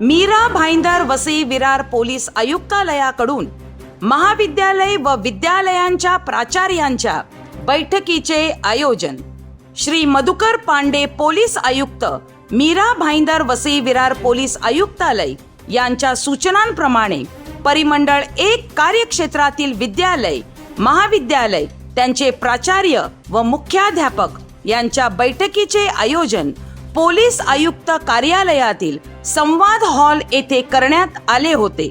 Mira Bhayandar Vasai Virar police आयुक्तालयाकडून महाविद्यालय व विद्यालयांच्या प्राचार्यांच्या बैठकीचे आयोजन. श्री मधुकर पांडे पोलीस आयुक्त मीरा भाईंदर वसई विरार पोलीस आयुक्तालय यांच्या सूचनांप्रमाणे परिमंडळ एक कार्यक्षेत्रातील विद्यालय महाविद्यालय त्यांचे प्राचार्य व मुख्याध्यापक यांच्या बैठकीचे आयोजन पोलीस आयुक्त कार्यालयातील संवाद हॉल येथे करण्यात आले होते.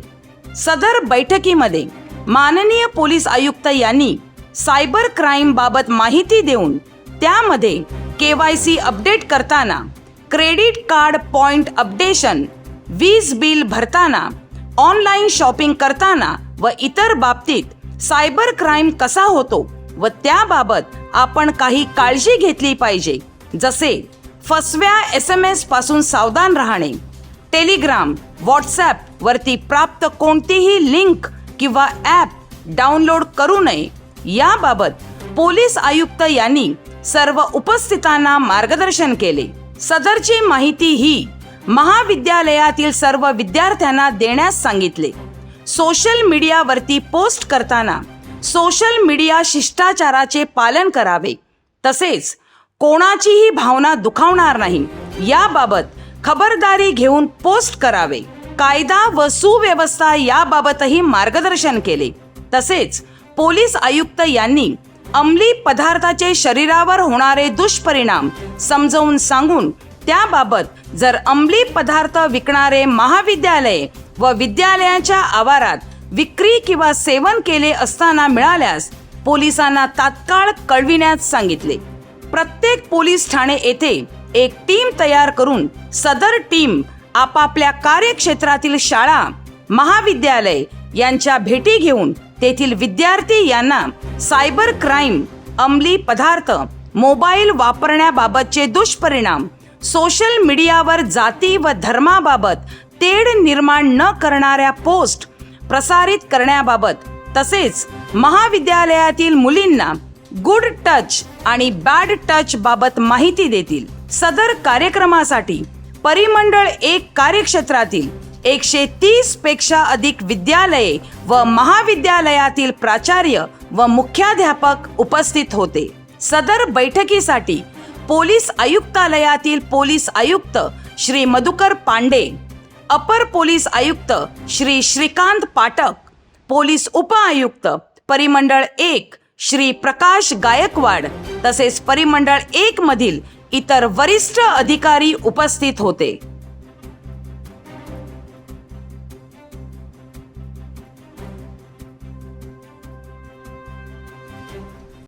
सदर बैठकीमध्ये माननीय पोलीस आयुक्त यांनी सायबर क्राईम बाबत माहिती देऊन त्यामध्ये के वाय सी अपडेट करताना क्रेडिट कार्ड पॉइंट अपडेशन वीज बिल भरताना ऑनलाईन शॉपिंग करताना व इतर बाबतीत सायबर क्राईम कसा होतो व त्याबाबत आपण काही काळजी घेतली पाहिजे. जसे फसव्या एस एम एसपासून सावधान राहणे. टेलिग्राम व्हॉट्सॲपवरती प्राप्त कोणतीही लिंक किंवा ॲप डाउनलोड करू नये. याबाबत पोलीस आयुक्त यांनी सर्व उपस्थितांना मार्गदर्शन केले. सदरची माहिती ही महाविद्यालयातील सर्व विद्यार्थ्यांना देण्यास सांगितले. सोशल मीडियावरती पोस्ट करताना सोशल मीडिया शिष्टाचाराचे पालन करावे. तसेच कोणाचीही भावना दुखावणार नाही. याबाबत खबरदारी घेऊन पोस्ट करावे. कायदा व सुव्यवस्था याबाबतही मार्गदर्शन केले. तसेच पोलीस आयुक्त यांनी अंमली पदार्थाचे शरीरावर होणारे दुष्परिणाम समजावून सांगून त्याबाबत जर अंमली पदार्थ विकणारे महाविद्यालये व विद्यालयाच्या आवारात विक्री किंवा सेवन केले असताना मिळाल्यास पोलिसांना तात्काळ कळविण्यास सांगितले. प्रत्येक पोलीस ठाणे येथे एक टीम तयार करून सदर टीम आपापल्या कार्यक्षेत्रातील शाळा महाविद्यालय यांच्या भेटी घेऊन तेथील विद्यार्थी यांना सायबर क्राईम अंमली पदार्थ मोबाईल वापरण्याबाबतचे दुष्परिणाम सोशल मीडियावर जाती व धर्माबाबत तेढ निर्माण न करणाऱ्या पोस्ट प्रसारित करण्याबाबत तसेच महाविद्यालयातील मुलींना गुड टच आणि बॅड टच बाबत माहिती देतील. सदर कार्यक्रमासाठी परिमंडळ एक कार्यक्षेत्रातील एकशे तीसपेक्षा अधिक विद्यालये व महाविद्यालयातील प्राचार्य व मुख्याध्यापक उपस्थित होते. सदर बैठकीसाठी पोलीस आयुक्तालयातील पोलीस आयुक्त श्री मधुकर पांडे अपर पोलीस आयुक्त श्री श्रीकांत पाटक पोलीस उपआयुक्त परिमंडळ एक श्री प्रकाश गायकवाड तसेच परिमंडळ एक मधील इतर वरिष्ठ अधिकारी उपस्थित होते.